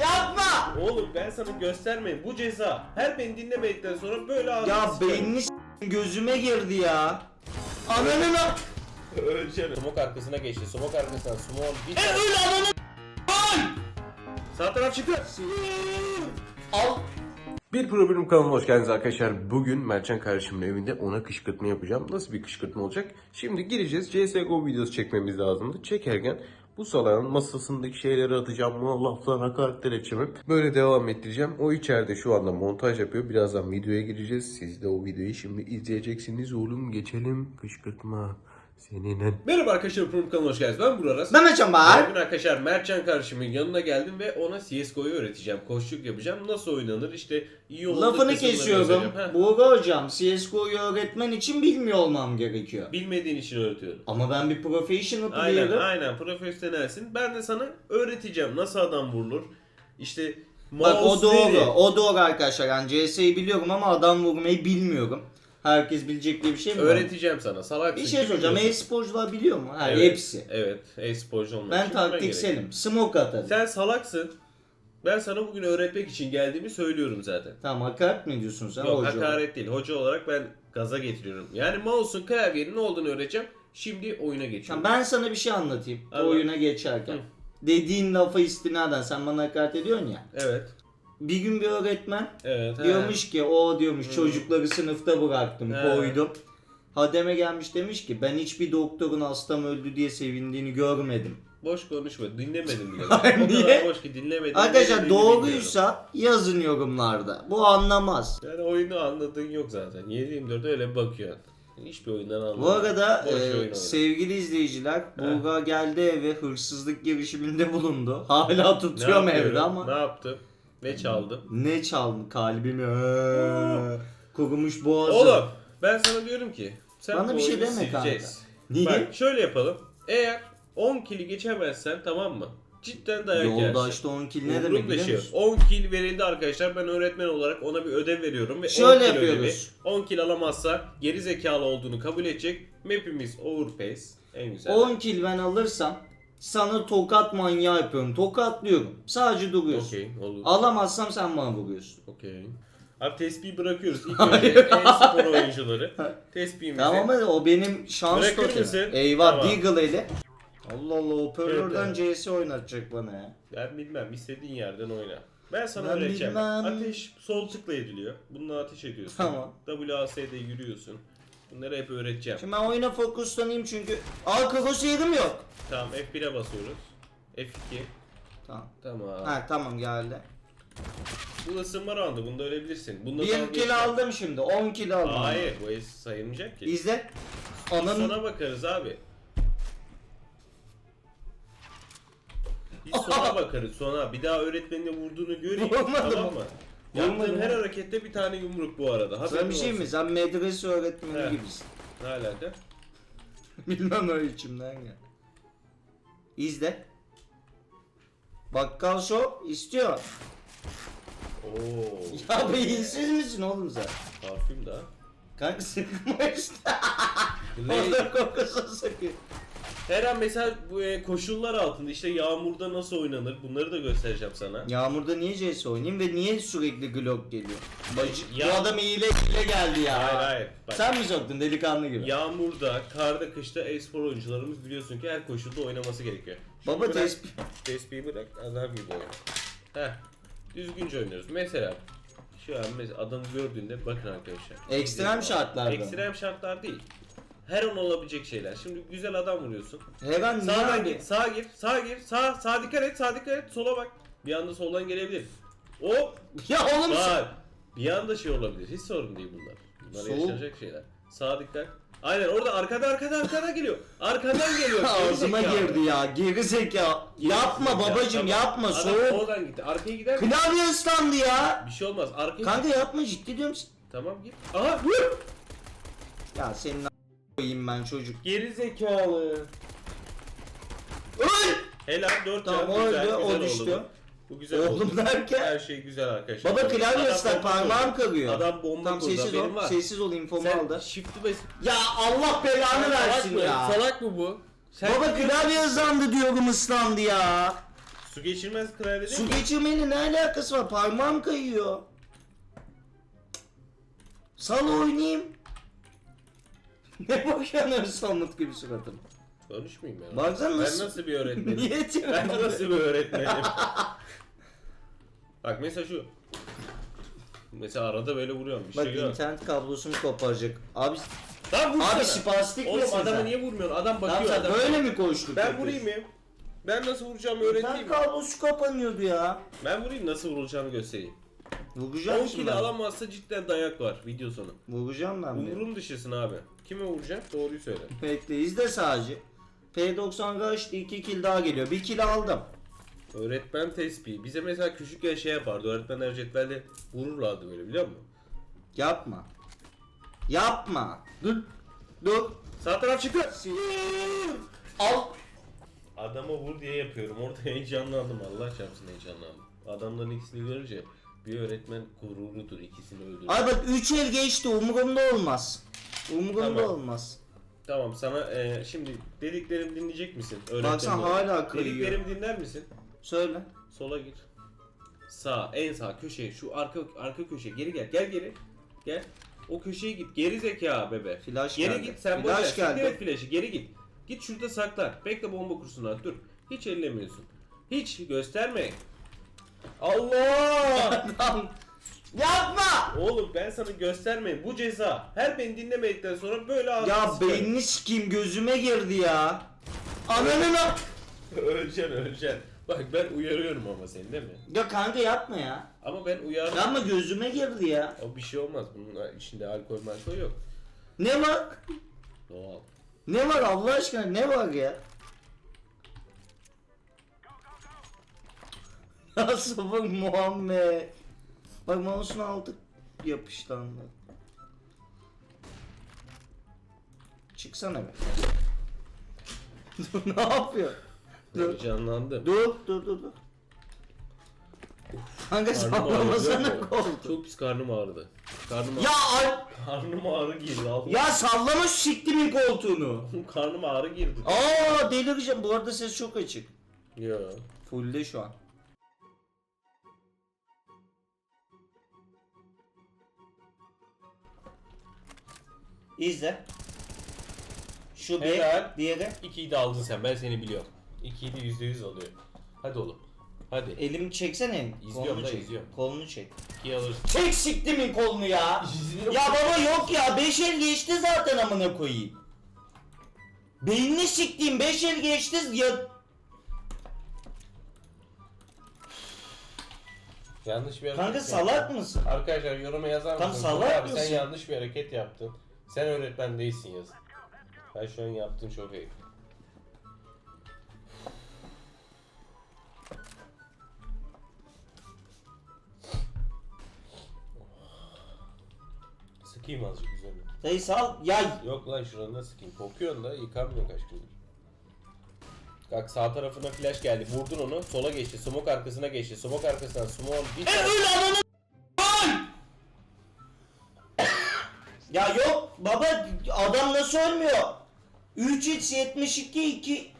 Yapma! Oğlum ben sana göstermeyeyim. Bu ceza. Her beni dinlemedikten sonra böyle ağzını Ya sıkarım. beynini s- gözüme girdi ya. Ananı lan. Öleceğim. Smoke arkasına geçti. Smoke arkasından smoke bir E tane. öl ananı Sağ taraf çıktı. Al. Bir problem kanalıma hoş geldiniz arkadaşlar. Bugün Mertcan kardeşimin evinde ona kışkırtma yapacağım. Nasıl bir kışkırtma olacak? Şimdi gireceğiz. CSGO videosu çekmemiz lazımdı. Çekerken bu salağın masasındaki şeyleri atacağım. Buna laflar hakaretler edeceğim. Böyle devam ettireceğim. O içeride şu anda montaj yapıyor. Birazdan videoya gireceğiz. Siz de o videoyu şimdi izleyeceksiniz. Oğlum geçelim. Kışkırtma seninle. Merhaba arkadaşlar. Problem kanalına hoş geldiniz. Ben Burak Aras. Mehmet Can Bahar. Bugün arkadaşlar Mertcan kardeşimin yanına geldim ve ona CSGO'yu öğreteceğim. Koşluk yapacağım. Nasıl oynanır işte iyi olduğu Lafını kısımları kesiyorum. göstereceğim. Heh. Buğra hocam CSGO'yu öğretmen için bilmiyor olmam gerekiyor. Bilmediğin için öğretiyorum. Ama ben bir professional Aynen player'ım. aynen profesyonelsin. Ben de sana öğreteceğim nasıl adam vurulur. İşte Bak o mouse doğru. O doğru arkadaşlar. Yani CS'yi biliyorum ama adam vurmayı bilmiyorum. Herkes bilecek diye bir şey mi var? Öğreteceğim sana. Salaksın. Bir şey kim soracağım. biliyorsun? E-sporcular biliyor mu? Ha, Evet, Hepsi. Evet. E-sporcu olmak Ben için taktikselim. Smoke atarım. Sen salaksın. Ben sana bugün öğretmek için geldiğimi söylüyorum zaten. Tamam hakaret mi diyorsun sen Yok hoca? hakaret değil. Hoca olarak ben gaza getiriyorum. Yani mouse'un klavyenin ne olduğunu öğreteceğim. Şimdi oyuna geçiyorum. Tamam, ben sana bir şey anlatayım. Anlat. Oyuna geçerken. Hı. Dediğin lafa istinaden sen bana hakaret ediyorsun ya. Evet. Bir gün bir öğretmen Evet. he. diyormuş ki o diyormuş çocukları sınıfta bıraktım He. koydum. Hademe gelmiş demiş ki ben hiçbir doktorun hastam öldü diye sevindiğini görmedim. Boş konuşma. Dinlemedim bile. o Niye? kadar boş ki dinlemedim. Arkadaşlar bilmiyorum. doğruysa yazın yorumlarda. Bu anlamaz. Yani oyunu anladığın yok zaten. 7-24 öyle bakıyorsun. Hiçbir oyundan anlamadım. Bu arada e, sevgili izleyiciler Bulga geldi eve hırsızlık girişiminde bulundu. Hala tutuyorum evde ama. Ne yaptım? Ne çaldım? Ne çaldı kalbimi? Ee, Kurumuş boğazım. Oğlum ben sana diyorum ki sen Bana bu bir şey oyunu deme kanka. sileceğiz. Niye? Bak şöyle yapalım. Eğer 10 kili geçemezsen tamam mı? Cidden dayak yersin. Yoldaşta 10 kill ne demek biliyor şey musun? 10 kill verildi arkadaşlar. Ben öğretmen olarak ona bir ödev veriyorum ve Şöyle 10 kill yapıyoruz. ödevi. 10 kill alamazsa geri zekalı olduğunu kabul edecek. Map'imiz overpace. En güzel. 10 kill ben alırsam sana tokat manyağı yapıyorum. Tokatlıyorum. Sadece duruyorsun. Okey olur. Alamazsam sen bana vuruyorsun. Okey. Abi tespihi bırakıyoruz. İlk önce e-spor oyuncuları. Tespihimizi. Tamam hadi o benim şans Bırakır? Eyvah Tamam. Deagle eli. Allah Allah hoparlörden Evet, CS oynatacak bana ya. Ben bilmem. istediğin yerden oyna. Ben sana Ben öğreteceğim. bilmem. Ateş sol tıkla ediliyor. Bununla ateş ediyorsun. Tamam. WAS'de yürüyorsun. Bunları hep öğreteceğim. Şimdi ben oyuna fokuslanayım çünkü Aa crosshair'ım yok. Tamam F1'e basıyoruz. F2. Tamam. Tamam. Ha tamam geldi. Bu ısınma roundu. Bunda ölebilirsin. Bunda Bir dalga geçme. kill aldım şimdi. 10 kill aldım. Hayır bu es sayılmayacak ki. İzle. Ananın Sona bakarız abi. Biz sona bakarız sona. Bir daha öğretmenin vurduğunu göreyim. Vurmadım. tamam mı? Yaptığın her harekette bir tane yumruk bu arada. Sen Haberin bir şey olsun. mi? Sen medrese öğretmeni He. gibisin. Ne alaka? Bilmem öyle içimden ya. İzle. Bakkal show istiyor. Oo. Ya beyinsiz misin oğlum sen? Parfüm da. Kanka sıkma işte. Ne? Orada kokusu sıkıyor. Her an mesela bu e, koşullar altında işte yağmurda nasıl oynanır bunları da göstereceğim sana. Yağmurda niye CS oynayayım ve niye sürekli Glock geliyor? Bacı, Ya- Bu adam hile hile geldi ya. Hayır hayır. Bak, Sen mi soktun delikanlı gibi? Yağmurda, karda, kışta e-spor oyuncularımız biliyorsun ki her koşulda oynaması gerekiyor. Baba bırak, tespih. Tespihi bırak adam gibi oyna. Heh. Düzgünce oynuyoruz. Mesela şu an mesela adamı gördüğünde bakın arkadaşlar. Ekstrem şartlarda. mı? Ekstrem şartlar değil. Her an olabilecek şeyler. Şimdi güzel adam vuruyorsun. Niye Sağdan abi? git, sağa gir, sağa gir, sağ, sağ dikkat et, sağ dikkat et, sola bak. Bir anda soldan gelebilir. Hop, Ya oğlum bak. Bir anda şey olabilir. Hiç sorun değil bunlar. Bunlar Sol. yaşanacak şeyler. Sağa dikkat. Aynen orada arkada arkada arkada geliyor. Arkadan geliyor. Ağzıma Geri zekalı. girdi ya. Geri zeka. Yapma Ya, babacım tamam. yapma. Adam Soğuk. oradan gitti. Arkaya gider. Klavye ıslandı ya. Bir şey olmaz. Arkaya Kanka yapma ciddi diyorum. Tamam git. Aha. Ya senin a- koyayım ben çocuk. Geri zekalı. Öl! Helal 4 Tamam o Güzel, öldü o oldu düştü. bu. Güzel oldu. Oğlum derken. Her şey güzel arkadaşlar. Baba klavye Adam ıslak bomba parmağım kurdu. kırıyor. Adam bomba Tamam kurdu, sessiz haberin ol. var. Sessiz ol infomu Sen aldı. shift'i bas. Ya Allah belanı Salak versin mı? ya. Salak mı bu? Sen Baba klavye ıslandı diyorum ıslandı ya. Su geçirmez klavye değil Su mi? geçirmeyle ne alakası var? Parmağım kayıyor. Sal oynayayım. Ne bakıyorsun somut gibi suratım? Konuşmayayım ben. Baksana Ben nasıl- bir öğretmenim? Niye ben nasıl bir öğretmenim? Bak mesela şu. Mesela arada böyle vuruyorum bir Bak şey yok. internet kablosunu koparacak. Abi Lan vursana. abi spastik Oğlum misin adamı sen? niye vurmuyorsun? Adam Tamam bakıyor sen adam. böyle mi koştuk? Ben vurayım mı? Ben nasıl vuracağımı öğreteyim İnternet mi? kablosu kapanıyordu ya. Ben vurayım nasıl vurulacağını göstereyim. 10 Vuracağım şimdi kilo ben. alamazsa cidden dayak var video sonu. Vuracağım ben bir. Umurum dışısın abi. Kime vuracak? Doğruyu söyle. Bekle izle sadece. P90 kaçtı 2 kill daha geliyor. 1 kill aldım. Öğretmen tespihi. Bize mesela küçükken şey yapardı. Öğretmenler cetvelle vururlardı böyle biliyor musun? Yapma. Yapma. Dur. Dur. Sağ taraf çıktı. Al. Adama vur diye yapıyorum. Orada heyecanlandım. Allah çarpsın heyecanlandım. Adamların ikisini görünce bir öğretmen gururudur. ikisini öldürür. Ay bak 3 el geçti umurumda olmaz. Umurumda Tamam. olmaz. Tamam sana e, şimdi dediklerimi dinleyecek misin? Öğretmenim Baksana olarak. hala kayıyor. Dediklerimi dinler misin? Söyle. Sola gir. Sağ, en sağ köşeye, şu arka arka köşe. Geri gel, gel geri. Gel. O köşeye git. Geri zeka bebe. Flash geri geldi. git. Sen Flash boş ver. geldi. Evet flash'ı. Geri git. Git şurada saklan. Bekle bomba kursunlar. Dur. Hiç ellemiyorsun. Hiç gösterme. Allah! Tamam. Yapma. Oğlum ben sana göstermeyeyim. Bu ceza. Her beni dinlemedikten sonra böyle ağzını Ya sıkarım. beynini sikeyim gözüme girdi ya. Ananın a- öleceksin öleceksin. Bak ben uyarıyorum ama seni değil mi? Ya kanka yapma ya. Ama ben uyardım. Yapma gözüme girdi ya. O bir şey olmaz. Bunun içinde alkol malkol yok. Ne var? Doğal. Ne var Allah aşkına ne var ya? Nasıl bak Muhammed? Bak mouse'unu aldık yapıştandı. Çıksana be. Dur ne yapıyor? Dur. Heyecanlandım. Dur dur dur dur. Kanka sallamasana koltuğu. Çok pis karnım ağrıdı. Karnım Ya ağrı. ay- Karnım ağrı girdi. Allah. ya sallama şu siktimin koltuğunu. karnım ağrı girdi. Aa delireceğim. Bu arada ses çok açık. Ya. Fullde şu an. İzle. Şu bir, Helal. diğeri. İkiyi de aldın sen. Ben seni biliyorum. İkiyi de yüzde yüz alıyor. Hadi oğlum. Hadi. Elimi çeksene. İzliyorum da çek. izliyorum. Kolunu çek. İkiyi alırsın. Çek siktimin kolunu ya. ya baba yok ya. 5 el geçti zaten amına koyayım. Beynini siktiğim 5 el geçti ya. Yanlış bir hareket Kanka yaptın. salak mısın? Arkadaşlar yoruma yazar Tam mısınız? salak Abi sen mısın? yanlış bir hareket yaptın. Sen öğretmen değilsin yazın. Ben şu an yaptığın çok iyi. Sıkayım azıcık üzerine. Dayı sal. Ya Yok lan şuranda sıkayım. Kokuyorsun da yıkanmıyor kaç gündür. Bak sağ tarafına flash geldi. Vurdun onu. Sola geçti. Smoke arkasına geçti. Smoke arkasından smoke bir tane. Öl ananı! Ya yok baba adam nasıl ölmüyor? 3 x 72 2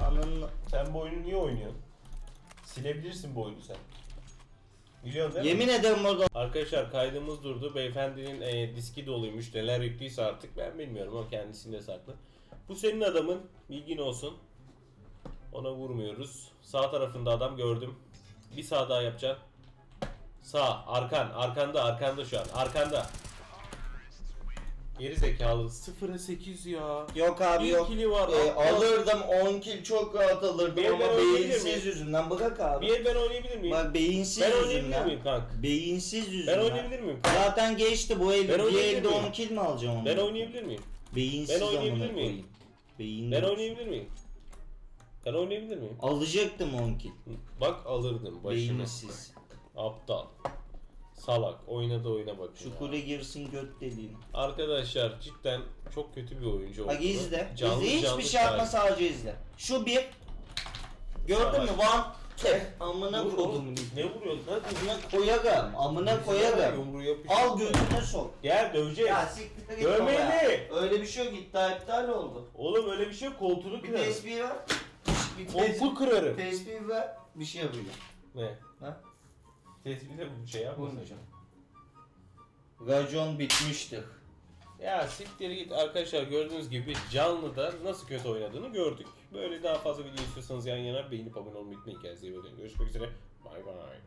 Ananı Sen bu oyunu niye oynuyorsun? Silebilirsin bu oyunu sen. Biliyorsun değil mi? Yemin ederim orada Arkadaşlar kaydımız durdu. Beyefendinin e, diski doluymuş. Neler yüklüyse artık ben bilmiyorum. O kendisinde saklı. Bu senin adamın. Bilgin olsun. Ona vurmuyoruz. Sağ tarafında adam gördüm. Bir sağ daha yapacaksın. Sağ. Arkan. Arkanda. Arkanda şu an. Arkanda. Geri zekalı. 0'a 8 ya. Yok abi Bir yok. kili var. Ee, alırdım 10 kill çok rahat alırdım Bir ama ben oynayabilir beyinsiz yüzünden bırak abi. Bir el ben oynayabilir miyim? Bak beyinsiz ben oynayabilir yüzünden. miyim kanka? Beyinsiz yüzünden. Ben oynayabilir miyim? Zaten geçti bu el. Ben Bir oynayabilir elde miyim? 10 kill mi alacağım onu? Ben oynayabilir miyim? Beyinsiz Ben oynayabilir amına miyim? koyayım. Beyin Ben oynayabilir miyim? Ben oynayabilir miyim? Alacaktım 10 kill. Bak alırdım başını. Beyinsiz. Aptal. Salak. Oynadı oyuna bak. Şu kule girsin göt deliğine. Arkadaşlar cidden çok kötü bir oyuncu oldu. Bak izle. Canlı izle. Hiçbir şey yapma sadece izle. Şu bir. Gördün mü? One tap. Amına Vur koydum. Ne vuruyorsun lan? Amına koyarım. Amına koyarım. Yumruğu yapıştır. Al götüne sok. Gel döveceğiz. Ya siktir git Dövmeyin baba ya. Öyle bir şey yok. İddia iptal oldu. Oğlum öyle bir şey yok. Koltuğunu Bir kırarım. tespih ver. Bir Koltuğu kırarım. tespih ver. bir şey yapacağım. Ne? Ha? Tespitle bu şey yapmasın. Vurmayacağım. Racon bitmiştir. Ya siktir git arkadaşlar gördüğünüz gibi canlıda nasıl kötü oynadığını gördük. Böyle daha fazla video istiyorsanız yan yana beğenip abone olmayı unutmayın. Kendinize iyi bakın. Görüşmek üzere. Bay bay.